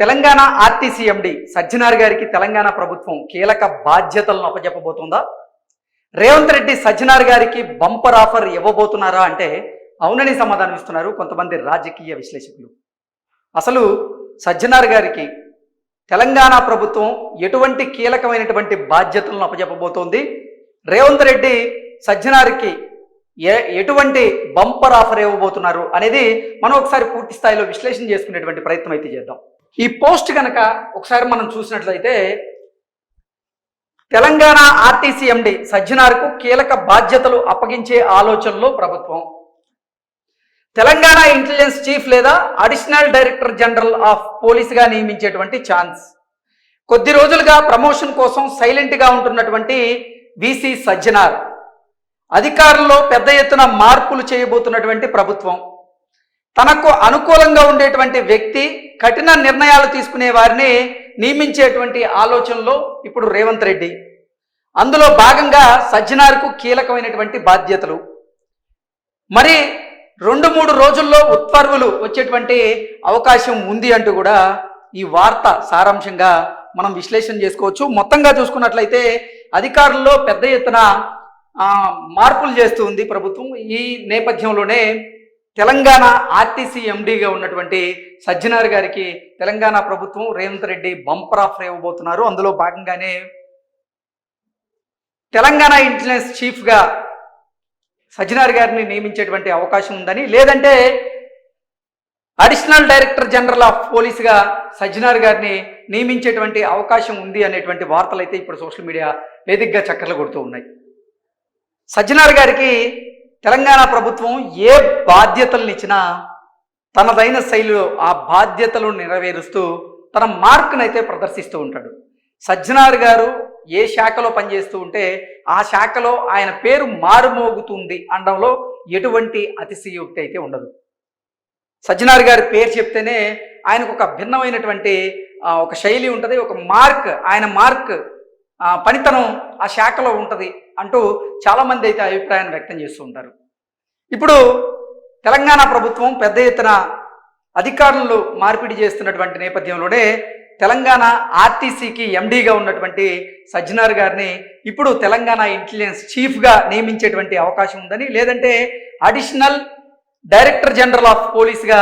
Telangana RTC ఎండి సజ్జనార్ గారికి తెలంగాణ ప్రభుత్వం కీలక బాధ్యతలను అప్పజెప్పబోతుందా? రేవంత్ రెడ్డి సజ్జనార్ గారికి బంపర్ ఆఫర్ ఇవ్వబోతున్నారా అంటే అవునని సమాధానం ఇస్తున్నారు కొంతమంది రాజకీయ విశ్లేషకులు. అసలు సజ్జనార్ గారికి తెలంగాణ ప్రభుత్వం ఎటువంటి కీలకమైనటువంటి బాధ్యతలను అప్పజెప్పబోతోంది? రేవంత్ రెడ్డి సజ్జనార్కి ఏ ఎటువంటి బంపర్ ఆఫర్ ఇవ్వబోతున్నారు అనేది మనం ఒకసారి పూర్తి స్థాయిలో విశ్లేషణ చేసుకునేటువంటి ప్రయత్నం అయితే చేద్దాం. ఈ పోస్ట్ కనుక ఒకసారి మనం చూసినట్లయితే తెలంగాణ ఆర్టీసీ ఎండి సజ్జనార్కు కీలక బాధ్యతలు అప్పగించే ఆలోచనలో ప్రభుత్వం. తెలంగాణ ఇంటెలిజెన్స్ చీఫ్ లేదా అడిషనల్ డైరెక్టర్ జనరల్ ఆఫ్ పోలీస్గా నియమించేటువంటి ఛాన్స్. కొద్ది రోజులుగా ప్రమోషన్ కోసం సైలెంట్గా ఉంటున్నటువంటి విసి సజ్జనార్. అధికారంలో పెద్ద ఎత్తున మార్పులు చేయబోతున్నటువంటి ప్రభుత్వం. తనకు అనుకూలంగా ఉండేటువంటి వ్యక్తి కఠిన నిర్ణయాలు తీసుకునే వారిని నియమించేటువంటి ఆలోచనలో ఇప్పుడు రేవంత్ రెడ్డి. అందులో భాగంగా సజ్జనార్కు కీలకమైనటువంటి బాధ్యతలు. మరి రెండు మూడు రోజుల్లో ఉత్తర్వులు వచ్చేటువంటి అవకాశం ఉంది అంటూ కూడా ఈ వార్త సారాంశంగా మనం విశ్లేషణ చేసుకోవచ్చు. మొత్తంగా చూసుకున్నట్లయితే అధికారుల్లో పెద్ద ఎత్తున మార్పులు చేస్తూ ఉంది ప్రభుత్వం. ఈ నేపథ్యంలోనే తెలంగాణ ఆర్టీసీ ఎండీగా ఉన్నటువంటి సజ్జనార్ గారికి తెలంగాణ ప్రభుత్వం రేవంత్ రెడ్డి బంపర్ ఆఫర్ ఇవ్వబోతున్నారు. అందులో భాగంగానే తెలంగాణ ఇంటెలిజెన్స్ చీఫ్గా సజ్జనార్ గారిని నియమించేటువంటి అవకాశం ఉందని లేదంటే అడిషనల్ డైరెక్టర్ జనరల్ ఆఫ్ పోలీస్గా సజ్జనార్ గారిని నియమించేటువంటి అవకాశం ఉంది అనేటువంటి వార్తలు అయితే ఇప్పుడు సోషల్ మీడియా వేదికగా చక్కర్లు కొడుతూ ఉన్నాయి. సజ్జనార్ గారికి తెలంగాణ ప్రభుత్వం ఏ బాధ్యతలను ఇచ్చినా తనదైన శైలిలో ఆ బాధ్యతలు నెరవేరుస్తూ తన మార్కును అయితే ప్రదర్శిస్తూ ఉంటాడు. సజ్జనార్ గారు ఏ శాఖలో పనిచేస్తూ ఉంటే ఆ శాఖలో ఆయన పేరు మారుమోగుతుంది అనడంలో ఎటువంటి అతిశయోక్తి అయితే ఉండదు. సజ్జనార్ గారి పేరు చెప్తేనే ఆయనకు ఒక భిన్నమైనటువంటి ఒక శైలి ఉంటుంది ఒక మార్క్ ఆయన మార్క్ పనితనం ఆ శాఖలో ఉంటుంది అంటూ చాలామంది అయితే అభిప్రాయాన్ని వ్యక్తం చేస్తూ ఉంటారు. ఇప్పుడు తెలంగాణ ప్రభుత్వం పెద్ద ఎత్తున అధికారులు మార్పిడి చేస్తున్నటువంటి నేపథ్యంలోనే తెలంగాణ ఆర్టీసీకి ఎండీగా ఉన్నటువంటి సజ్జనార్ గారిని ఇప్పుడు తెలంగాణ ఇంటెలిజెన్స్ చీఫ్గా నియమించేటువంటి అవకాశం ఉందని లేదంటే అడిషనల్ డైరెక్టర్ జనరల్ ఆఫ్ పోలీస్గా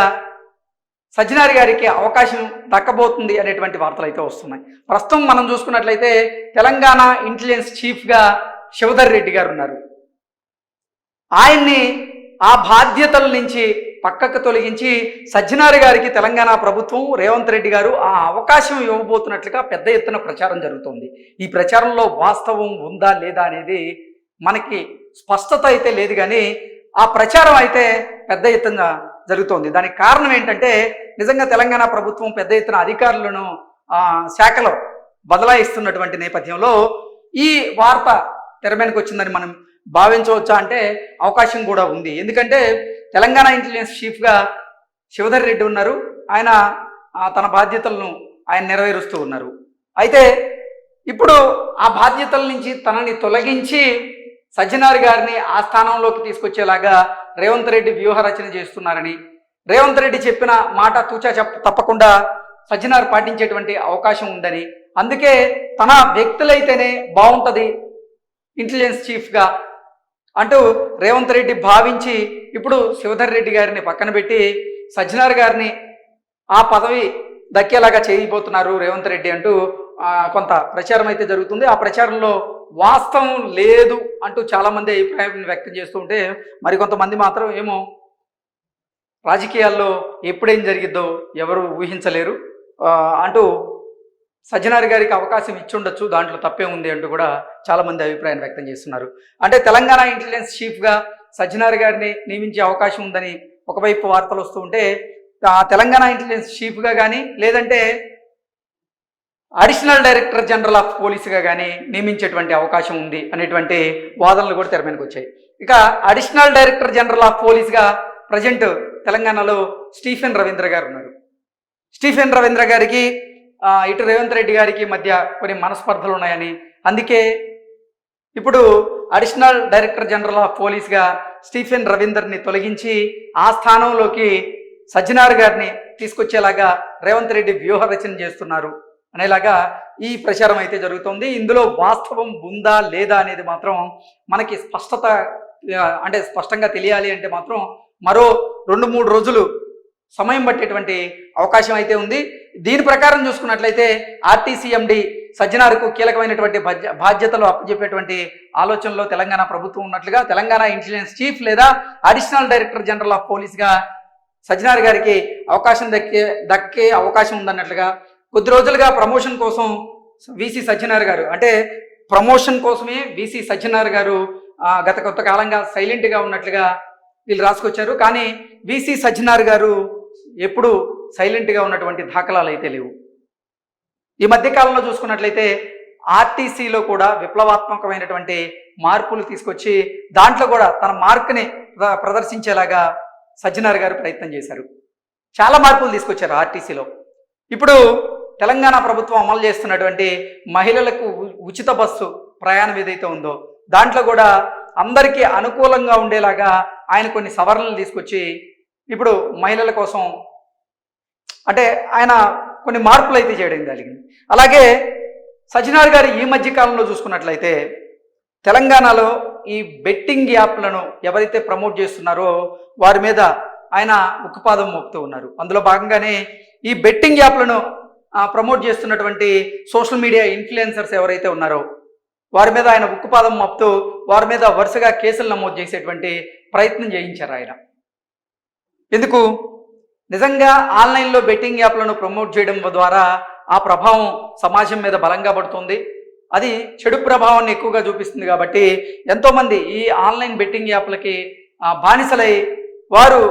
సజ్జనారి గారికి అవకాశం దక్కబోతుంది అనేటువంటి వార్తలు అయితే వస్తున్నాయి. ప్రస్తుతం మనం చూసుకున్నట్లయితే తెలంగాణ ఇంటెలిజెన్స్ చీఫ్గా శివధర్ రెడ్డి గారు ఉన్నారు. ఆయన్ని ఆ బాధ్యతల నుంచి పక్కకు తొలగించి సజ్జనారి గారికి తెలంగాణ ప్రభుత్వం రేవంత్ రెడ్డి గారు ఆ అవకాశం ఇవ్వబోతున్నట్లుగా పెద్ద ఎత్తున ప్రచారం జరుగుతోంది. ఈ ప్రచారంలో వాస్తవం ఉందా లేదా అనేది మనకి స్పష్టత అయితే లేదు కానీ ఆ ప్రచారం అయితే పెద్ద ఎత్తున జరుగుతోంది. దానికి కారణం ఏంటంటే నిజంగా తెలంగాణ ప్రభుత్వం పెద్ద ఎత్తున అధికారులను శాఖలో బదలాయిస్తున్నటువంటి నేపథ్యంలో ఈ వార్త తెరమేనకు వచ్చిందని మనం భావించవచ్చా అంటే అవకాశం కూడా ఉంది. ఎందుకంటే తెలంగాణ ఇంటెలిజెన్స్ చీఫ్గా శివధర్ రెడ్డి ఉన్నారు. ఆయన తన బాధ్యతలను ఆయన నెరవేరుస్తూ ఉన్నారు. అయితే ఇప్పుడు ఆ బాధ్యతల నుంచి తనని తొలగించి సజ్జనార్ గారిని ఆ స్థానంలోకి తీసుకొచ్చేలాగా రేవంత్ రెడ్డి వ్యూహ రచన చేస్తున్నారని రేవంత్ రెడ్డి చెప్పిన మాట తూచా చెప్ప తప్పకుండా సజ్జనార్ పాటించేటువంటి అవకాశం ఉందని. అందుకే తన వ్యక్తులైతేనే బాగుంటుంది ఇంటెలిజెన్స్ చీఫ్గా అంటూ రేవంత్ రెడ్డి భావించి ఇప్పుడు శివధర్ రెడ్డి గారిని పక్కన పెట్టి సజ్జనార్ గారిని ఆ పదవి దక్కేలాగా చేయబోతున్నారు రేవంత్ రెడ్డి అంటూ కొంత ప్రచారం అయితే జరుగుతుంది. ఆ ప్రచారంలో వాస్తవం లేదు అంటూ చాలామంది అభిప్రాయం వ్యక్తం చేస్తూ ఉంటే మరికొంతమంది మాత్రం ఏమో రాజకీయాల్లో ఎప్పుడేం జరిగిద్దో ఎవరు ఊహించలేరు. అంటూ సజ్జనారి గారికి అవకాశం ఇచ్చుండొచ్చు దాంట్లో తప్పే ఉంది అంటూ కూడా చాలా మంది అభిప్రాయం వ్యక్తం చేస్తున్నారు. అంటే తెలంగాణ ఇంటెలిజెన్స్ చీఫ్గా సజ్జనారి గారిని నియమించే అవకాశం ఉందని ఒకవైపు వార్తలు వస్తూ ఉంటే తెలంగాణ ఇంటెలిజెన్స్ చీఫ్గా కానీ లేదంటే అడిషనల్ డైరెక్టర్ జనరల్ ఆఫ్ పోలీసుగా కానీ నియమించేటువంటి అవకాశం ఉంది అనేటువంటి వాదనలు కూడా తెర వచ్చాయి. ఇక అడిషనల్ డైరెక్టర్ జనరల్ ఆఫ్ పోలీస్గా ప్రజెంట్ తెలంగాణలో స్టీఫెన్ రవీంద్ర గారు ఉన్నారు. స్టీఫెన్ రవీంద్ర గారికి ఇటు రేవంత్ రెడ్డి గారికి మధ్య కొన్ని మనస్పర్ధలు ఉన్నాయని అందుకే ఇప్పుడు అడిషనల్ డైరెక్టర్ జనరల్ ఆఫ్ పోలీస్గా స్టీఫెన్ రవీందర్ని తొలగించి ఆ స్థానంలోకి సజ్జనార్ గారిని తీసుకొచ్చేలాగా రేవంత్ రెడ్డి వ్యూహ రచన చేస్తున్నారు. అనేలాగా ఈ ప్రచారం అయితే జరుగుతుంది. ఇందులో వాస్తవం ఉందా లేదా అనేది మాత్రం మనకి స్పష్టత అంటే స్పష్టంగా తెలియాలి అంటే మాత్రం మరో రెండు మూడు రోజులు సమయం పట్టేటువంటి అవకాశం అయితే ఉంది. దీని ప్రకారం చూసుకున్నట్లయితే ఆర్టీసీఎండి సజ్జనార్కు కీలకమైనటువంటి బాధ్య- బాధ్యతలు అప్పచెప్పేటువంటి ఆలోచనలో తెలంగాణ ప్రభుత్వం ఉన్నట్లుగా తెలంగాణ ఇంటెలిజెన్స్ చీఫ్ లేదా అడిషనల్ డైరెక్టర్ జనరల్ ఆఫ్ పోలీస్గా సజ్జనార్ గారికి అవకాశం దక్కే దక్కే అవకాశం ఉందన్నట్లుగా కొద్ది రోజులుగా ప్రమోషన్ కోసం విసి సత్యనారాయణ గారు అంటే ప్రమోషన్ కోసమే విసి సజ్జనార్ గారు గత కొంత కాలంగా సైలెంట్గా ఉన్నట్లుగా వీళ్ళు రాసుకొచ్చారు. కానీ విసి సజ్జనార్ గారు ఎప్పుడు సైలెంట్గా ఉన్నటువంటి దాఖలాలు అయితే లేవు. ఈ మధ్య కాలంలో చూసుకున్నట్లయితే ఆర్టీసీలో కూడా విప్లవాత్మకమైనటువంటి మార్పులు తీసుకొచ్చి దాంట్లో కూడా తన మార్క్ని ప్రదర్శించేలాగా సజ్జనార్ గారు ప్రయత్నం చేశారు. చాలా మార్పులు తీసుకొచ్చారు ఆర్టీసీలో. ఇప్పుడు తెలంగాణ ప్రభుత్వం అమలు చేస్తున్నటువంటి మహిళలకు ఉచిత బస్సు ప్రయాణం ఏదైతే ఉందో దాంట్లో కూడా అందరికీ అనుకూలంగా ఉండేలాగా ఆయన కొన్ని సవరణలు తీసుకొచ్చి ఇప్పుడు మహిళల కోసం అంటే ఆయన కొన్ని మార్పులు అయితే చేయడం జరిగింది. అలాగే సజ్జనార్ గారు ఈ మధ్య కాలంలో చూసుకున్నట్లయితే తెలంగాణలో ఈ బెట్టింగ్ యాప్లను ఎవరైతే ప్రమోట్ చేస్తున్నారో వారి మీద ఆయన ఉక్కుపాదం మోపుతూ ఉన్నారు. అందులో భాగంగానే ఈ బెట్టింగ్ యాప్లను ప్రమోట్ చేస్తున్నటువంటి సోషల్ మీడియా ఇన్ఫ్లుయెన్సర్స్ ఎవరైతే ఉన్నారో వారి మీద ఆయన ఉక్కుపాదం మప్తూ వారి మీద వరుసగా కేసులు నమోదు చేసేటువంటి ప్రయత్నం చేయించారు ఆయన. ఎందుకు? నిజంగా ఆన్లైన్లో బెట్టింగ్ యాప్లను ప్రమోట్ చేయడం ద్వారా ఆ ప్రభావం సమాజం మీద బలంగా పడుతుంది. అది చెడు ప్రభావాన్ని ఎక్కువగా చూపిస్తుంది కాబట్టి ఎంతోమంది ఈ ఆన్లైన్ బెట్టింగ్ యాప్లకి బానిసలై వారు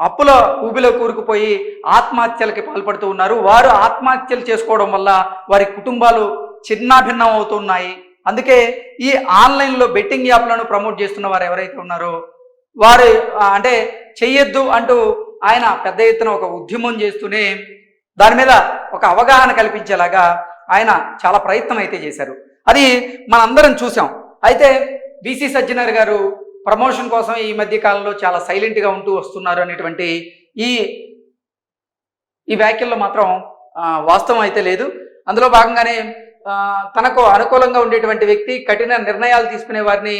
అప్పుల ఊబిలో కూరుకుపోయి ఆత్మహత్యలకి పాల్పడుతూ ఉన్నారు. వారు ఆత్మహత్యలు చేసుకోవడం వల్ల వారి కుటుంబాలు చిన్నాభిన్నం అవుతున్నాయి అందుకే ఈ ఆన్లైన్లో బెట్టింగ్ యాప్లను ప్రమోట్ చేస్తున్న వారు ఎవరైతే ఉన్నారో వారు అంటే చెయ్యొద్దు అంటూ ఆయన పెద్ద ఎత్తున ఒక ఉద్యమం చేస్తూనే దాని మీద ఒక అవగాహన కల్పించేలాగా ఆయన చాలా ప్రయత్నం అయితే చేశారు. అది మనందరం చూసాం అయితే బీసీ సజ్జనర్ గారు ప్రమోషన్ కోసం ఈ మధ్య కాలంలో చాలా సైలెంట్గా ఉంటూ వస్తున్నారు అనేటువంటి ఈ ఈ వ్యాఖ్యల్లో మాత్రం వాస్తవం అయితే లేదు. అందులో భాగంగానే తనకు అనుకూలంగా ఉండేటువంటి వ్యక్తి కఠిన నిర్ణయాలు తీసుకునే వారిని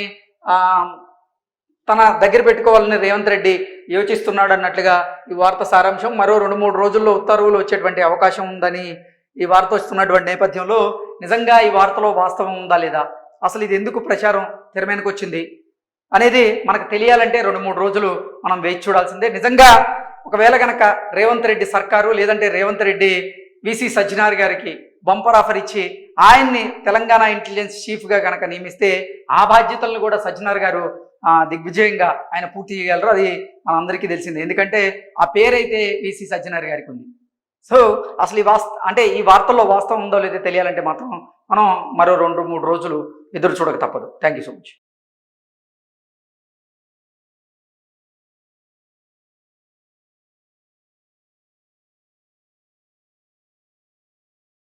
తన దగ్గర పెట్టుకోవాలని రేవంత్ రెడ్డి యోచిస్తున్నాడు అన్నట్లుగా ఈ వార్త సారాంశం. మరో రెండు మూడు రోజుల్లో ఉత్తర్వులు వచ్చేటువంటి అవకాశం ఉందని ఈ వార్త వస్తున్నటువంటి నేపథ్యంలో నిజంగా ఈ వార్తలో వాస్తవం ఉందా లేదా? అసలు ఇది ఎందుకు ప్రచారం తెర వచ్చింది అనేది మనకు తెలియాలంటే రెండు మూడు రోజులు మనం వేచి చూడాల్సిందే. నిజంగా ఒకవేళ కనుక రేవంత్ రెడ్డి సర్కారు లేదంటే రేవంత్ రెడ్డి విసి సజ్జనార్ గారికి బంపర్ ఆఫర్ ఇచ్చి ఆయన్ని తెలంగాణ ఇంటెలిజెన్స్ చీఫ్గా కనుక నియమిస్తే ఆ బాధ్యతలను కూడా సజ్జనార్ గారు దిగ్విజయంగా ఆయన పూర్తి చేయగలరు. అది మనందరికీ తెలిసిందే. ఎందుకంటే ఆ పేరైతే విసి సజ్జనార్ గారికి ఉంది. సో అసలు ఈ వాస్త అంటే ఈ వార్తల్లో వాస్తవం ఉందో లేదో తెలియాలంటే మాత్రం మనం మరో రెండు మూడు రోజులు ఎదురు చూడక తప్పదు. Thank you so much.